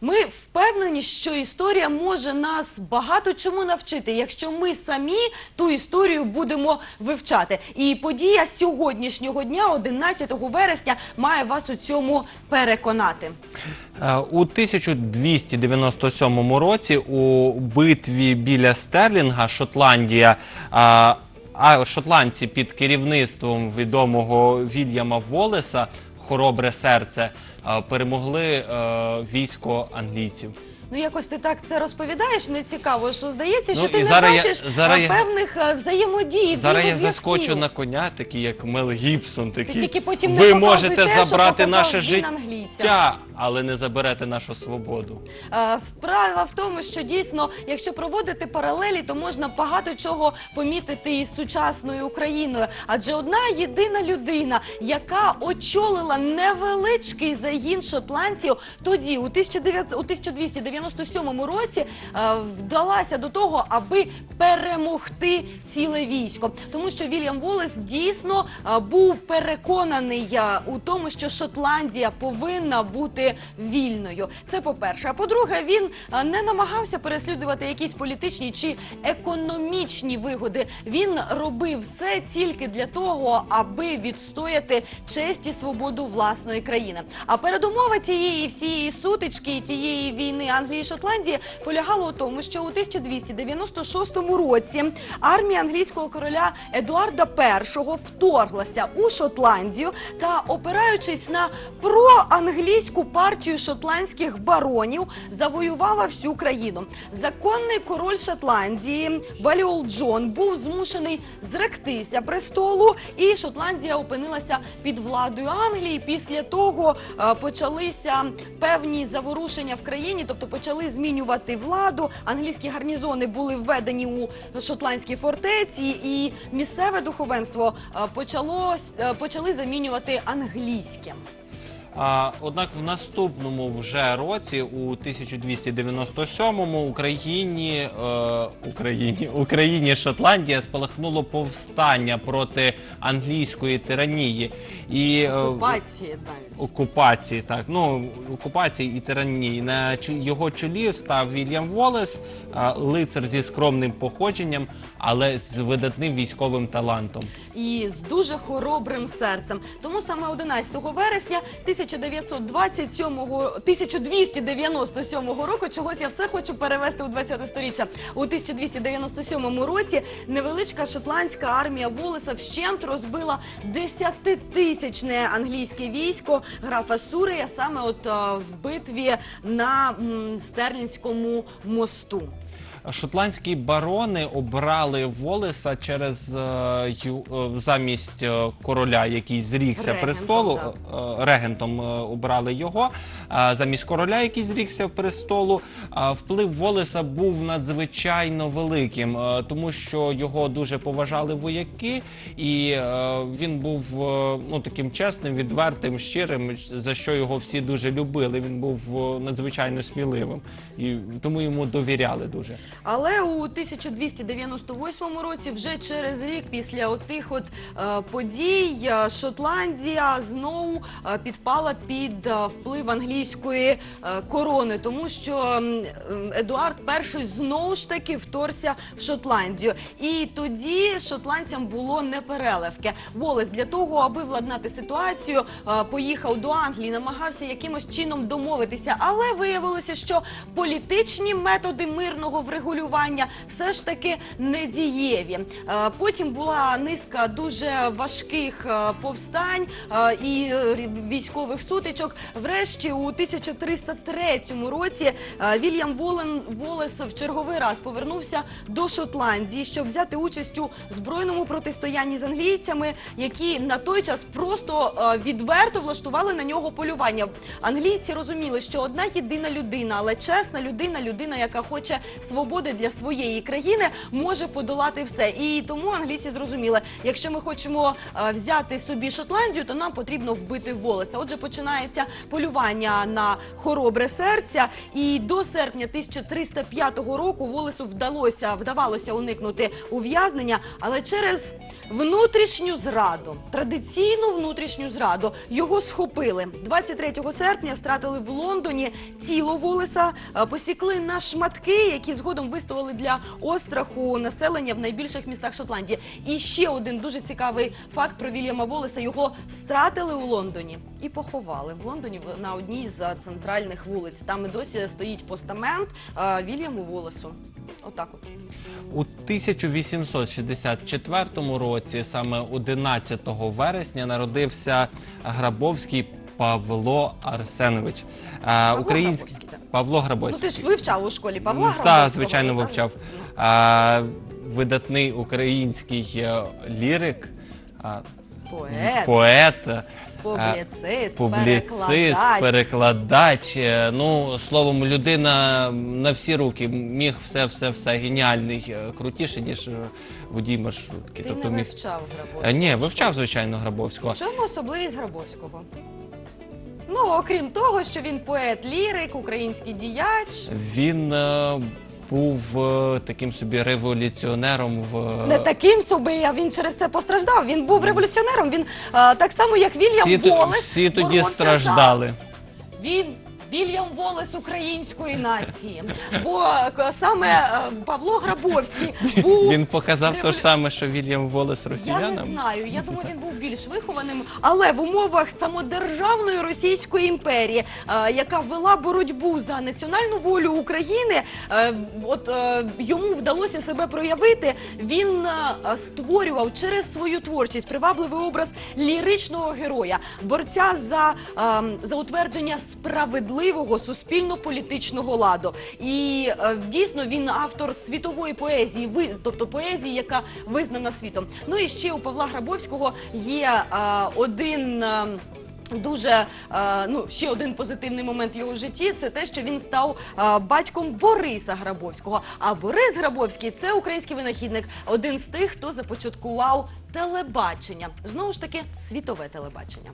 Ми впевнені, що історія може нас багато чому навчити, якщо ми самі ту історію будемо вивчати. І подія сьогоднішнього дня, 11 вересня, має вас у цьому переконати. Е, У 1297 році у битві біля Стерлінга Шотландія. а, шотландці під керівництвом відомого Вільяма Волеса Хоробре серце е, перемогли е, військо англійців. Ну, якось ти так це розповідаєш, не цікаво, що здається, що Ну, ти і не зараз я- бачиш зараз а, я- певних а, взаємодій. Зараз я взаємозв'язків. заскочу на коня, такий як Мел Гібсон. Такий. тільки потім не Ви показуй можете те, що забрати показав наше він життя, але не заберете нашу свободу. Е, Справа в тому, що дійсно, якщо проводити паралелі, то можна багато чого помітити із сучасною Україною. Адже одна єдина людина, яка очолила невеличкий загін шотландців, тоді, у 1900 у 1297 році, е, вдалася до того, аби перемогти ціле військо. Тому що Вільям Волес дійсно е, був переконаний е, у тому, що Шотландія повинна бути вільною. Це по-перше. А по-друге, він не намагався переслідувати якісь політичні чи економічні вигоди. Він робив все тільки для того, аби відстояти честь і свободу власної країни. А передумова цієї всієї сутички тієї війни Англії і Шотландії полягала у тому, що у 1296 році армія англійського короля Едуарда І вторглася у Шотландію та, опираючись на проанглійську партію шотландських баронів, завоювала всю країну. Законний король Шотландії Баліол Джон був змушений зректися престолу, і Шотландія опинилася під владою Англії. Після того е, почалися певні заворушення в країні, тобто почали змінювати владу. Англійські гарнізони були введені у шотландські фортеці, і місцеве духовенство е, почало е, почали замінювати англійське. А, однак в наступному вже році, у 1297-му, Україні, е, Україні, Україні Шотландія спалахнуло повстання проти англійської тиранії і е, Окупації навіть. окупації, так ну окупації і тиранії. На його чолі став Вільям Волес, е, лицар зі скромним походженням, але з видатним військовим талантом. і з дуже хоробрим серцем. Тому саме 11 вересня 1927 1297 року, чогось я все хочу перевести у 20 сторіччя. У 1297 році невеличка шотландська армія Волеса вщент розбила 10-тисячне англійське військо графа Сурея саме от е, в битві на Стерлінському мосту. Шотландські барони обрали Волеса через е, ю- е, замість е, короля, який зрікся Регентом, престолу. е, регентом е, обрали його. Замість короля, який зрікся престолу, а, вплив Волеса був надзвичайно великим, е, тому що його дуже поважали вояки, і е, він був е, ну таким чесним, відвертим, щирим, за що його всі дуже любили. Він був е, надзвичайно сміливим, і тому йому довіряли дуже. Але у 1298 році, вже через рік після отих от е, подій, е, Шотландія знову е, підпала під вплив англійської корони, тому що Едуард І знову ж таки вторгся в Шотландію. І тоді шотландцям було непереливки. Волес для того, аби владнати ситуацію, поїхав до Англії, намагався якимось чином домовитися, але виявилося, що політичні методи мирного врегулювання все ж таки недієві. Е, Потім була низка дуже важких е, повстань е, і військових сутичок. Врешті, у 1303 році Вільям Волен Волес в черговий раз повернувся до Шотландії, щоб взяти участь у збройному протистоянні з англійцями, які на той час просто відверто влаштували на нього полювання. Англійці розуміли, що одна єдина людина, але чесна людина, людина, яка хоче свободи. Свободи для своєї країни може подолати все. І тому англійці зрозуміли, якщо ми хочемо е, взяти собі Шотландію, то нам потрібно вбити волоса. Отже, починається полювання на хоробре серця, і до серпня 1305 року волосу вдалося вдавалося уникнути ув'язнення, але через внутрішню зраду, традиційну внутрішню зраду, його схопили 23 серпня. Стратили в Лондоні тіло волоса, е, посікли на шматки, які згодом виставили для остраху населення в найбільших містах Шотландії. І ще один дуже цікавий факт про Вільяма Волеса. Його стратили у Лондоні і поховали в Лондоні на одній з центральних вулиць. Там і досі стоїть постамент Вільяму Волесу. Отак от. У 1864 році, саме 11 вересня, народився Грабовський Павло Арсенович. Український Грабовський, так. Павло Ну Грабовський. ти ж вивчав у школі Павла Так, Грабовського, звичайно, так? вивчав. А, видатний український е, лірик, а, Поет, поет, е, публіцист, публіцист, перекладач. перекладач. е, Ну, словом, людина на всі руки міг все, все, все геніальний, е, крутіше, ніж е, водій маршрутки. Ти тобто не міг. вивчав Е, Грабовського? Ні, вивчав, звичайно, Грабовського. В чому особливість Грабовського? Ну, окрім того, що він поет, лірик, український діяч. Він е, був е, таким собі революціонером в Не таким собі, а він через це постраждав. Він був революціонером. Він е, так само, як Вільям всі, Волес. всі тоді боровся за- страждали. Він Вільям Волес української нації. Бо е, саме е, Павло Грабовський був Він показав те ж саме, що Вільям Волес Я не росіянам. знаю. Я думаю, він був більш вихованим, але в умовах самодержавної Російської імперії, е, яка вела боротьбу за національну волю України, е, от е, йому вдалося себе проявити. Він е, створював через свою творчість привабливий образ ліричного героя, борця за, е, за утвердження справедливого суспільно-політичного ладу. І е, дійсно він автор світової поезії, ви- тобто поезії, яка визнана світом. Ну і ще у Павла Грабовського є е, один. е, Дуже ну ще один позитивний момент в його житті це те, що він став батьком Бориса Грабовського. А Борис Грабовський це український винахідник, один з тих, хто започаткував телебачення. Знову ж таки, світове телебачення.